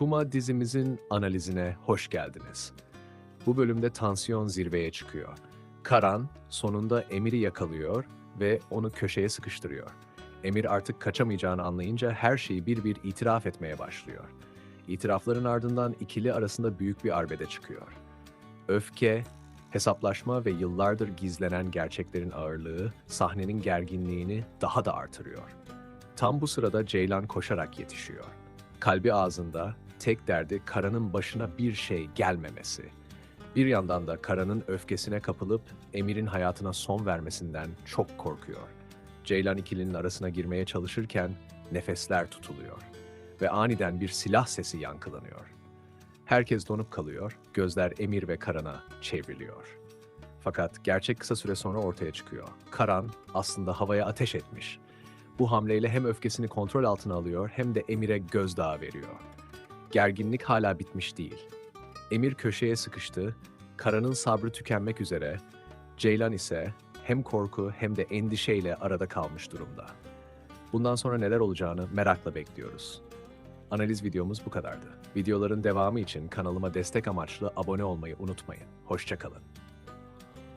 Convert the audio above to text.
Kuma dizimizin analizine hoş geldiniz. Bu bölümde tansiyon zirveye çıkıyor. Karan sonunda Emir'i yakalıyor ve onu köşeye sıkıştırıyor. Emir artık kaçamayacağını anlayınca her şeyi bir bir itiraf etmeye başlıyor. İtirafların ardından ikili arasında büyük bir arbede çıkıyor. Öfke, hesaplaşma ve yıllardır gizlenen gerçeklerin ağırlığı sahnenin gerginliğini daha da artırıyor. Tam bu sırada Ceylan koşarak yetişiyor. Kalbi ağzında, tek derdi Kara'nın başına bir şey gelmemesi. Bir yandan da Kara'nın öfkesine kapılıp Emir'in hayatına son vermesinden çok korkuyor. Ceylan ikilinin arasına girmeye çalışırken nefesler tutuluyor ve aniden bir silah sesi yankılanıyor. Herkes donup kalıyor, gözler Emir ve Karan'a çevriliyor. Fakat gerçek kısa süre sonra ortaya çıkıyor. Karan aslında havaya ateş etmiş. Bu hamleyle hem öfkesini kontrol altına alıyor hem de Emir'e gözdağı veriyor. Gerginlik hala bitmiş değil. Emir köşeye sıkıştı, Karan'ın sabrı tükenmek üzere, Ceylan ise hem korku hem de endişeyle arada kalmış durumda. Bundan sonra neler olacağını merakla bekliyoruz. Analiz videomuz bu kadardı. Videoların devamı için kanalıma destek amaçlı abone olmayı unutmayın. Hoşçakalın.